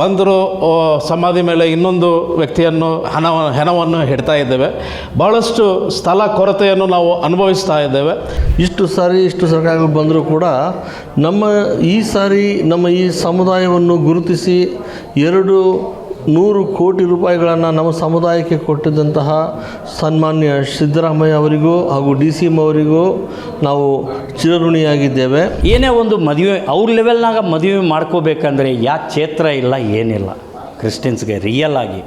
ಒಂದರು ಸಮಾಧಿ ಮೇಲೆ ಇನ್ನೊಂದು ವ್ಯಕ್ತಿಯನ್ನು ಹಣ, ಹೆಣವನ್ನು ಹಿಡ್ತಾ ಇದ್ದೇವೆ. ಭಾಳಷ್ಟು ಸ್ಥಳ ಕೊರತೆಯನ್ನು ನಾವು ಅನುಭವಿಸ್ತಾ ಇದ್ದೇವೆ. ಇಷ್ಟು ಸಾರಿ, ಇಷ್ಟು ಸರ್ಕಾರಗಳು ಬಂದರೂ ಕೂಡ ನಮ್ಮ ಈ ಸಾರಿ ನಮ್ಮ ಈ ಸಮುದಾಯವನ್ನು ಗುರುತಿಸಿ ಎರಡು ನೂರು ಕೋಟಿ ರೂಪಾಯಿಗಳನ್ನು ನಮ್ಮ ಸಮುದಾಯಕ್ಕೆ ಕೊಟ್ಟಿದ್ದಂತಹ ಸನ್ಮಾನ್ಯ ಸಿದ್ದರಾಮಯ್ಯ ಅವರಿಗೂ ಹಾಗೂ ಡಿ ಸಿ ಎಂ ಅವರಿಗೂ ನಾವು ಚಿರಋಣಿಯಾಗಿದ್ದೇವೆ. ಏನೇ ಒಂದು ಮದುವೆ ಅವ್ರ ಲೆವೆಲ್ನಾಗ ಮದುವೆ ಮಾಡ್ಕೋಬೇಕಂದ್ರೆ ಯಾ ಕ್ಷೇತ್ರ ಇಲ್ಲ ಏನಿಲ್ಲ. ಕ್ರಿಶ್ಚಿಯನ್ಸ್ಗೆ ರಿಯಲ್ ಆಗಿ.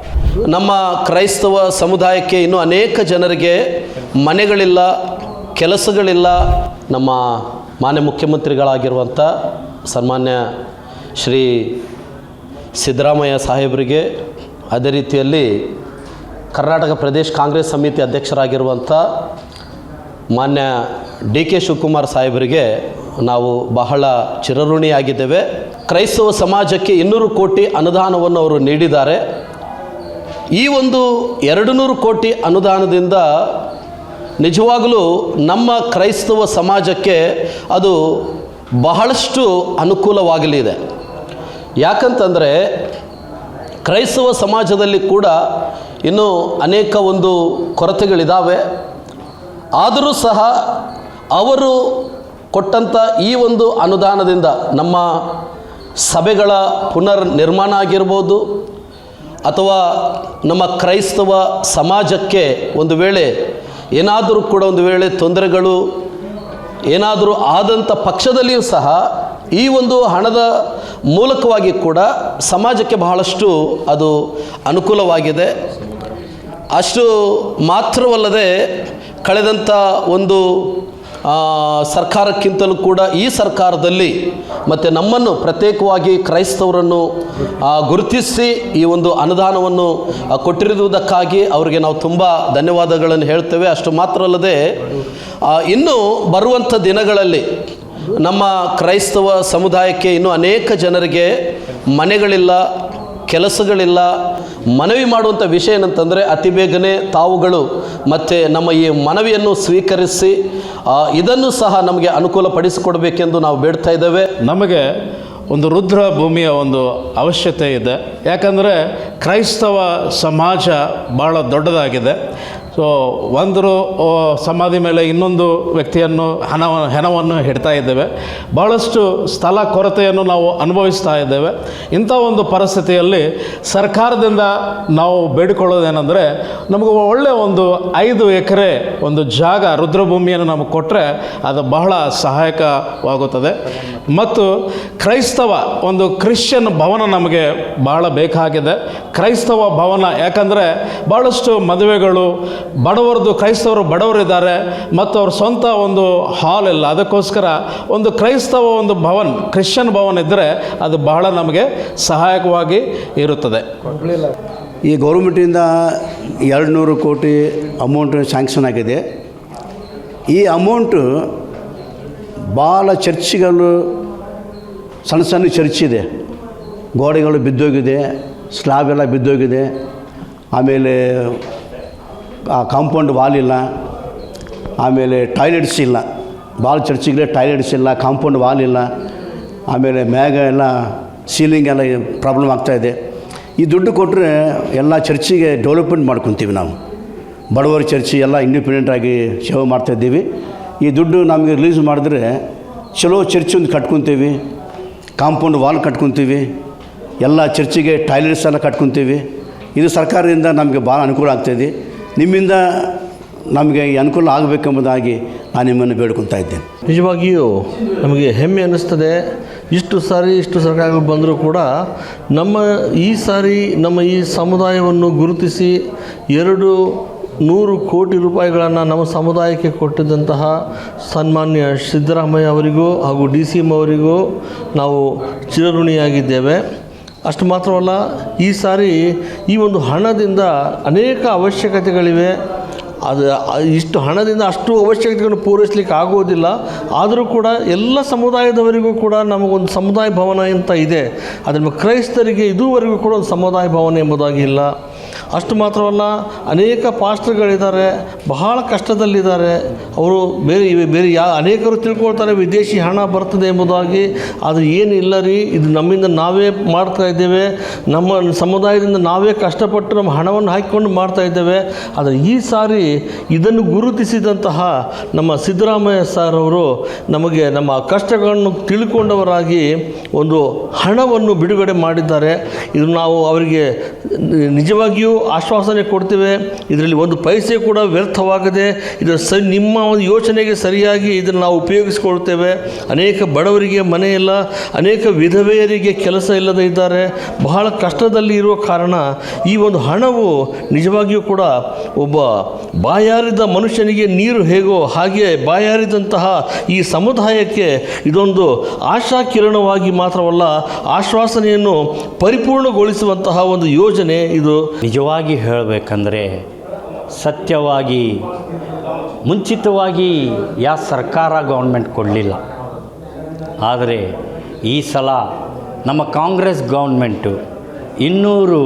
ನಮ್ಮ ಕ್ರೈಸ್ತವ ಸಮುದಾಯಕ್ಕೆ ಇನ್ನೂ ಅನೇಕ ಜನರಿಗೆ ಮನೆಗಳಿಲ್ಲ ಕೆಲಸಗಳಿಲ್ಲ ನಮ್ಮ ಮಾನ್ಯ ಮುಖ್ಯಮಂತ್ರಿಗಳಾಗಿರುವಂಥ ಸನ್ಮಾನ್ಯ ಶ್ರೀ ಸಿದ್ದರಾಮಯ್ಯ ಸಾಹೇಬರಿಗೆ ಅದೇ ರೀತಿಯಲ್ಲಿ ಕರ್ನಾಟಕ ಪ್ರದೇಶ ಕಾಂಗ್ರೆಸ್ ಸಮಿತಿ ಅಧ್ಯಕ್ಷರಾಗಿರುವಂಥ ಮಾನ್ಯ ಡಿ ಕೆ ಶಿವಕುಮಾರ್ ಸಾಹೇಬರಿಗೆ ನಾವು ಬಹಳ ಚಿರಋಣಿಯಾಗಿದ್ದೇವೆ. ಕ್ರೈಸ್ತವ ಸಮಾಜಕ್ಕೆ ಇನ್ನೂರು ಕೋಟಿ ಅನುದಾನವನ್ನು ಅವರು ನೀಡಿದ್ದಾರೆ. ಈ ಒಂದು ಎರಡು ನೂರು ಕೋಟಿ ಅನುದಾನದಿಂದ ನಿಜವಾಗಲೂ ನಮ್ಮ ಕ್ರೈಸ್ತವ ಸಮಾಜಕ್ಕೆ ಅದು ಬಹಳಷ್ಟು ಅನುಕೂಲವಾಗಲಿದೆ. ಯಾಕಂತಂದರೆ ಕ್ರೈಸ್ತವ ಸಮಾಜದಲ್ಲಿ ಕೂಡ ಇನ್ನೂ ಅನೇಕ ಒಂದು ಕೊರತೆಗಳಿದ್ದಾವೆ ಆದರೂ ಸಹ ಅವರು ಕೊಟ್ಟಂಥ ಈ ಒಂದು ಅನುದಾನದಿಂದ ನಮ್ಮ ಸಭೆಗಳ ಪುನರ್ ನಿರ್ಮಾಣ ಆಗಿರ್ಬೋದು, ಅಥವಾ ನಮ್ಮ ಕ್ರೈಸ್ತವ ಸಮಾಜಕ್ಕೆ ಒಂದು ವೇಳೆ ಏನಾದರೂ ಕೂಡ ಒಂದು ವೇಳೆ ತೊಂದರೆಗಳು, ಏನಾದರೂ ಆದಂಥ ಪಕ್ಷದಲ್ಲಿಯೂ ಸಹ ಈ ಒಂದು ಹಣದ ಮೂಲಕವಾಗಿ ಕೂಡ ಸಮಾಜಕ್ಕೆ ಬಹಳಷ್ಟು ಅದು ಅನುಕೂಲವಾಗಿದೆ. ಅಷ್ಟು ಮಾತ್ರವಲ್ಲದೆ ಕಳೆದಂಥ ಒಂದು ಸರ್ಕಾರಕ್ಕಿಂತಲೂ ಕೂಡ ಈ ಸರ್ಕಾರದಲ್ಲಿ ಮತ್ತು ನಮ್ಮನ್ನು ಪ್ರತ್ಯೇಕವಾಗಿ ಕ್ರೈಸ್ತವರನ್ನು ಗುರುತಿಸಿ ಈ ಒಂದು ಅನುದಾನವನ್ನು ಕೊಟ್ಟಿರುವುದಕ್ಕಾಗಿ ಅವರಿಗೆ ನಾವು ತುಂಬ ಧನ್ಯವಾದಗಳನ್ನು ಹೇಳ್ತೇವೆ. ಅಷ್ಟು ಮಾತ್ರ ಅಲ್ಲದೆ ಇನ್ನು ಬರುವಂಥ ದಿನಗಳಲ್ಲಿ ನಮ್ಮ ಕ್ರೈಸ್ತವ ಸಮುದಾಯಕ್ಕೆ ಇನ್ನೂ ಅನೇಕ ಜನರಿಗೆ ಮನೆಗಳಿಲ್ಲ, ಕೆಲಸಗಳಿಲ್ಲ, ಮನವಿ ಮಾಡುವಂಥ ವಿಷಯ ಏನಂತಂದರೆ ಅತಿ ಬೇಗನೆ ತಾವುಗಳು ಮತ್ತು ನಮ್ಮ ಈ ಮನವಿಯನ್ನು ಸ್ವೀಕರಿಸಿ ಇದನ್ನು ಸಹ ನಮಗೆ ಅನುಕೂಲ ಪಡಿಸಿಕೊಡಬೇಕೆಂದು ನಾವು ಬೇಡ್ತಾ ಇದ್ದೇವೆ. ನಮಗೆ ಒಂದು ರುದ್ರ ಭೂಮಿಯ ಒಂದು ಅವಶ್ಯಕತೆ ಇದೆ. ಯಾಕಂದರೆ ಕ್ರೈಸ್ತವ ಸಮಾಜ ಭಾಳ ದೊಡ್ಡದಾಗಿದೆ. ಸೊ ಒಂದರು ಸಮಾಧಿ ಮೇಲೆ ಇನ್ನೊಂದು ವ್ಯಕ್ತಿಯನ್ನು ಹಣವ, ಹೆಣವನ್ನು ಹಿಡ್ತಾ ಇದ್ದೇವೆ. ಭಾಳಷ್ಟು ಸ್ಥಳ ಕೊರತೆಯನ್ನು ನಾವು ಅನುಭವಿಸ್ತಾ ಇದ್ದೇವೆ. ಇಂಥ ಒಂದು ಪರಿಸ್ಥಿತಿಯಲ್ಲಿ ಸರ್ಕಾರದಿಂದ ನಾವು ಬೇಡಿಕೊಳ್ಳೋದೇನೆಂದರೆ, ನಮಗೆ ಒಳ್ಳೆಯ ಒಂದು ಐದು ಎಕರೆ ಒಂದು ಜಾಗ, ರುದ್ರಭೂಮಿಯನ್ನು ನಮಗೆ ಕೊಟ್ಟರೆ ಅದು ಬಹಳ ಸಹಾಯಕವಾಗುತ್ತದೆ. ಮತ್ತು ಕ್ರೈಸ್ತವ ಒಂದು ಕ್ರಿಶ್ಚಿಯನ್ ಭವನ ನಮಗೆ ಬಹಳ ಬೇಕಾಗಿದೆ. ಕ್ರೈಸ್ತವ ಭವನ ಯಾಕಂದರೆ ಭಾಳಷ್ಟು ಮದುವೆಗಳು ಬಡವರದು ಕ್ರೈಸ್ತವರು ಬಡವರಿದ್ದಾರೆ ಮತ್ತು ಅವ್ರ ಸ್ವಂತ ಒಂದು ಹಾಲ್ ಇಲ್ಲ. ಅದಕ್ಕೋಸ್ಕರ ಒಂದು ಕ್ರೈಸ್ತವ ಒಂದು ಭವನ್, ಕ್ರಿಶ್ಚಿಯನ್ ಭವನ್ ಇದ್ದರೆ ಅದು ಬಹಳ ನಮಗೆ ಸಹಾಯಕವಾಗಿ ಇರುತ್ತದೆ. ಈ ಗೌರ್ಮೆಂಟಿಂದ ಎರಡು ನೂರು ಕೋಟಿ ಅಮೌಂಟ್ ಸ್ಯಾಂಕ್ಷನ್ ಆಗಿದೆ. ಈ ಅಮೌಂಟು ಭಾಳ ಚರ್ಚ್ಗಳು, ಸಣ್ಣ ಸಣ್ಣ ಚರ್ಚ್ ಇದೆ. ಗೋಡೆಗಳು ಬಿದ್ದೋಗಿದೆ, ಸ್ಲಾಬ್ ಎಲ್ಲ ಬಿದ್ದೋಗಿದೆ. ಆಮೇಲೆ ಆ ಕಾಂಪೌಂಡ್ ವಾಲ್ ಇಲ್ಲ. ಆಮೇಲೆ ಟಾಯ್ಲೆಟ್ಸ್ ಇಲ್ಲ. ಭಾಳ ಚರ್ಚಿಗೆ ಟಾಯ್ಲೆಟ್ಸ್ ಇಲ್ಲ, ಕಾಂಪೌಂಡ್ ವಾಲ್ ಇಲ್ಲ. ಆಮೇಲೆ ಮ್ಯಾಗ ಎಲ್ಲ ಸೀಲಿಂಗ್ ಎಲ್ಲ ಪ್ರಾಬ್ಲಮ್ ಆಗ್ತಾಯಿದೆ ಈ ದುಡ್ಡು ಕೊಟ್ಟರೆ ಎಲ್ಲ ಚರ್ಚಿಗೆ ಡೆವಲಪ್ಮೆಂಟ್ ಮಾಡ್ಕೊತೀವಿ ನಾವು. ಬಡವರ ಚರ್ಚಿ ಎಲ್ಲ ಇಂಡಿಪೆಂಡೆಂಟಾಗಿ ಸೇವೆ ಮಾಡ್ತಾಯಿದ್ದೀವಿ ಈ ದುಡ್ಡು ನಮಗೆ ರಿಲೀಸ್ ಮಾಡಿದ್ರೆ ಚಲೋ ಚರ್ಚ್ ಒಂದು ಕಟ್ಕೊತೀವಿ. Compound wall ಕಟ್ಕೊತೀವಿ. ಎಲ್ಲ ಚರ್ಚಿಗೆ ಟಾಯ್ಲೆಟ್ಸ್ ಎಲ್ಲ ಕಟ್ಕೊತೀವಿ. ಇದು ಸರ್ಕಾರದಿಂದ ನಮಗೆ ಭಾಳ ಅನುಕೂಲ ಆಗ್ತಾಯಿದೆ ನಿಮ್ಮಿಂದ ನಮಗೆ ಅನುಕೂಲ ಆಗಬೇಕೆಂಬುದಾಗಿ ನಾನು ನಿಮ್ಮನ್ನು ಬೇಡ್ಕೊತಾ ಇದ್ದೇನೆ. ನಿಜವಾಗಿಯೂ ನಮಗೆ ಹೆಮ್ಮೆ ಅನ್ನಿಸ್ತದೆ. ಇಷ್ಟು ಸಾರಿ ಇಷ್ಟು ಸರ್ಕಾರಗಳು ಬಂದರೂ ಕೂಡ ನಮ್ಮ ಈ ಸಾರಿ ನಮ್ಮ ಈ ಸಮುದಾಯವನ್ನು ಗುರುತಿಸಿ ಎರಡು ನೂರು ಕೋಟಿ ರೂಪಾಯಿಗಳನ್ನು ನಮ್ಮ ಸಮುದಾಯಕ್ಕೆ ಕೊಟ್ಟಿದ್ದಂತಹ ಸನ್ಮಾನ್ಯ ಸಿದ್ದರಾಮಯ್ಯ ಅವರಿಗೂ ಹಾಗೂ ಡಿ ಸಿ ಎಂ ಅವರಿಗೂ ನಾವು ಚಿರಋಣಿಯಾಗಿದ್ದೇವೆ. ಅಷ್ಟು ಮಾತ್ರವಲ್ಲ, ಈ ಸಾರಿ ಈ ಒಂದು ಹಣದಿಂದ ಅನೇಕ ಅವಶ್ಯಕತೆಗಳಿವೆ. ಅದು, ಇಷ್ಟು ಹಣದಿಂದ ಅಷ್ಟು ಅವಶ್ಯಕತೆಗಳನ್ನು ಪೂರೈಸಲಿಕ್ಕೆ ಆಗೋದಿಲ್ಲ ಆದರೂ ಕೂಡ ಎಲ್ಲ ಸಮುದಾಯದವರಿಗೂ ಕೂಡ ನಮಗೊಂದು ಸಮುದಾಯ ಭವನ ಅಂತ ಇದೆ. ಅದರ ಕ್ರೈಸ್ತರಿಗೆ ಇದುವರೆಗೂ ಕೂಡ ಒಂದು ಸಮುದಾಯ ಭವನ ಎಂಬುದಾಗಿ ಇಲ್ಲ. ಅಷ್ಟು ಮಾತ್ರವಲ್ಲ, ಅನೇಕ ಪಾಸ್ಟರ್ಗಳಿದ್ದಾರೆ, ಬಹಳ ಕಷ್ಟದಲ್ಲಿದ್ದಾರೆ. ಅವರು ಬೇರೆ ಬೇರೆ ಯಾ, ಅನೇಕರು ತಿಳ್ಕೊಳ್ತಾರೆ ವಿದೇಶಿ ಹಣ ಬರ್ತದೆ ಎಂಬುದಾಗಿ, ಆದರೆ ಏನಿಲ್ಲ ರೀ, ಇದು ನಮ್ಮಿಂದ ನಾವೇ ಮಾಡ್ತಾ ಇದ್ದೇವೆ. ನಮ್ಮ ಸಮುದಾಯದಿಂದ ನಾವೇ ಕಷ್ಟಪಟ್ಟು ನಮ್ಮ ಹಣವನ್ನು ಹಾಕಿಕೊಂಡು ಮಾಡ್ತಾ ಇದ್ದೇವೆ. ಆದರೆ ಈ ಸಾರಿ ಇದನ್ನು ಗುರುತಿಸಿದಂತಹ ನಮ್ಮ ಸಿದ್ದರಾಮಯ್ಯ ಸರ್ ಅವರು ನಮಗೆ ನಮ್ಮ ಕಷ್ಟಗಳನ್ನು ತಿಳ್ಕೊಂಡವರಾಗಿ ಒಂದು ಹಣವನ್ನು ಬಿಡುಗಡೆ ಮಾಡಿದ್ದಾರೆ. ಇದು ನಾವು ಅವರಿಗೆ ನಿಜವಾಗಿಯೂ ಆಶ್ವಾಸನೆ ಕೊಡ್ತೇವೆ. ಇದರಲ್ಲಿ ಒಂದು ಪೈಸೆ ಕೂಡ ವ್ಯರ್ಥವಾಗದೆ, ಇದು ಸ, ನಿಮ್ಮ ಒಂದು ಯೋಚನೆಗೆ ಸರಿಯಾಗಿ ಇದನ್ನು ನಾವು ಉಪಯೋಗಿಸಿಕೊಳ್ತೇವೆ. ಅನೇಕ ಬಡವರಿಗೆ ಮನೆ ಇಲ್ಲ, ಅನೇಕ ವಿಧವೆಯರಿಗೆ ಕೆಲಸ ಇಲ್ಲದೆ ಇದ್ದಾರೆ. ಬಹಳ ಕಷ್ಟದಲ್ಲಿ ಇರುವ ಕಾರಣ ಈ ಒಂದು ಹಣವು ನಿಜವಾಗಿಯೂ ಕೂಡ ಒಬ್ಬ ಬಾಯಾರಿದ ಮನುಷ್ಯನಿಗೆ ನೀರು ಹೇಗೋ ಹಾಗೆ ಬಾಯಾರಿದಂತಹ ಈ ಸಮುದಾಯಕ್ಕೆ ಇದೊಂದು ಆಶಾ ಕಿರಣವಾಗಿ ಮಾತ್ರವಲ್ಲ, ಆಶ್ವಾಸನೆಯನ್ನು ಪರಿಪೂರ್ಣಗೊಳಿಸುವಂತಹ ಒಂದು ಯೋಜನೆ ಇದು. ನಿಜವಾಗಿ ಹೇಳಬೇಕಂದ್ರೆ ಸತ್ಯವಾಗಿ, ಮುಂಚಿತವಾಗಿ ಯಾವ ಸರ್ಕಾರ ಗೌರ್ಮೆಂಟ್ ಕೊಡಲಿಲ್ಲ. ಆದರೆ ಈ ಸಲ ನಮ್ಮ ಕಾಂಗ್ರೆಸ್ ಗೌರ್ಮೆಂಟು ಇನ್ನೂರು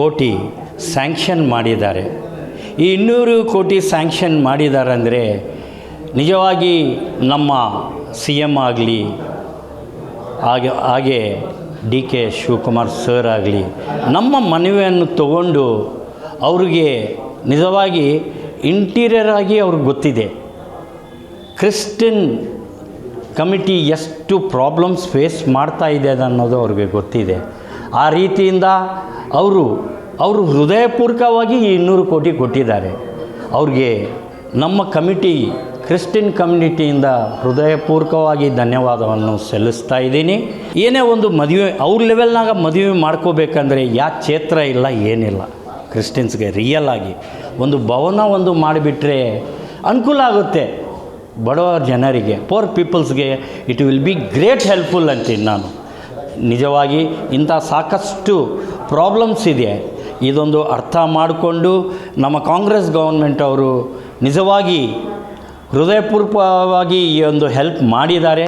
ಕೋಟಿ ಸ್ಯಾಂಕ್ಷನ್ ಮಾಡಿದ್ದಾರೆ. ಈ ಇನ್ನೂರು ಕೋಟಿ ಸ್ಯಾಂಕ್ಷನ್ ಮಾಡಿದ್ದಾರೆ ಅಂದರೆ ನಿಜವಾಗಿ ನಮ್ಮ ಸಿ ಎಂ ಆಗಲಿ, ಹಾಗೆ ಹಾಗೆ ಡಿ ಕೆ ಶಿವಕುಮಾರ್ ಸರ್ ಆಗಲಿ, ನಮ್ಮ ಮನವಿಯನ್ನು ತಗೊಂಡು ಅವ್ರಿಗೆ ನಿಜವಾಗಿ ಇಂಟೀರಿಯರ್ ಆಗಿ ಅವ್ರಿಗೆ ಗೊತ್ತಿದೆ. ಕ್ರಿಸ್ಟಿನ್ ಕಮಿಟಿ ಎಷ್ಟು ಪ್ರಾಬ್ಲಮ್ಸ್ ಫೇಸ್ ಮಾಡ್ತಾ ಇದೆ ಅನ್ನೋದು ಅವ್ರಿಗೆ ಗೊತ್ತಿದೆ. ಆ ರೀತಿಯಿಂದ ಅವರು ಅವರು ಹೃದಯಪೂರ್ವಕವಾಗಿ ಇನ್ನೂರು ಕೋಟಿ ಕೊಟ್ಟಿದ್ದಾರೆ. ಅವ್ರಿಗೆ ನಮ್ಮ ಕಮಿಟಿ ಕ್ರಿಸ್ಟಿನ್ ಕಮ್ಯುನಿಟಿಯಿಂದ ಹೃದಯಪೂರ್ವಕವಾಗಿ ಧನ್ಯವಾದವನ್ನು ಸಲ್ಲಿಸ್ತಾ ಇದ್ದೀನಿ. ಏನೇ ಒಂದು ಮದುವೆ, ಅವ್ರ ಲೆವೆಲ್ನಾಗ ಮದುವೆ ಮಾಡ್ಕೋಬೇಕಂದ್ರೆ ಯಾ ಕ್ಷೇತ್ರ ಇಲ್ಲ, ಏನಿಲ್ಲ. ಕ್ರಿಶ್ಚಿಯನ್ಸ್ಗೆ ರಿಯಲ್ ಆಗಿ ಒಂದು ಭವನ ಒಂದು ಮಾಡಿಬಿಟ್ರೆ ಅನುಕೂಲ ಆಗುತ್ತೆ. ಬಡವ ಜನರಿಗೆ poor ಪೀಪಲ್ಸ್ಗೆ it will be great helpful ಅಂತೀನಿ ನಾನು. ನಿಜವಾಗಿ ಇಂಥ ಸಾಕಷ್ಟು ಪ್ರಾಬ್ಲಮ್ಸ್ ಇದೆ. ಇದೊಂದು ಅರ್ಥ ಮಾಡಿಕೊಂಡು ನಮ್ಮ ಕಾಂಗ್ರೆಸ್ ಗೌರ್ಮೆಂಟ್ ಅವರು ನಿಜವಾಗಿ ಹೃದಯಪೂರ್ವಕವಾಗಿ ಈ ಒಂದು ಹೆಲ್ಪ್ ಮಾಡಿದ್ದಾರೆ.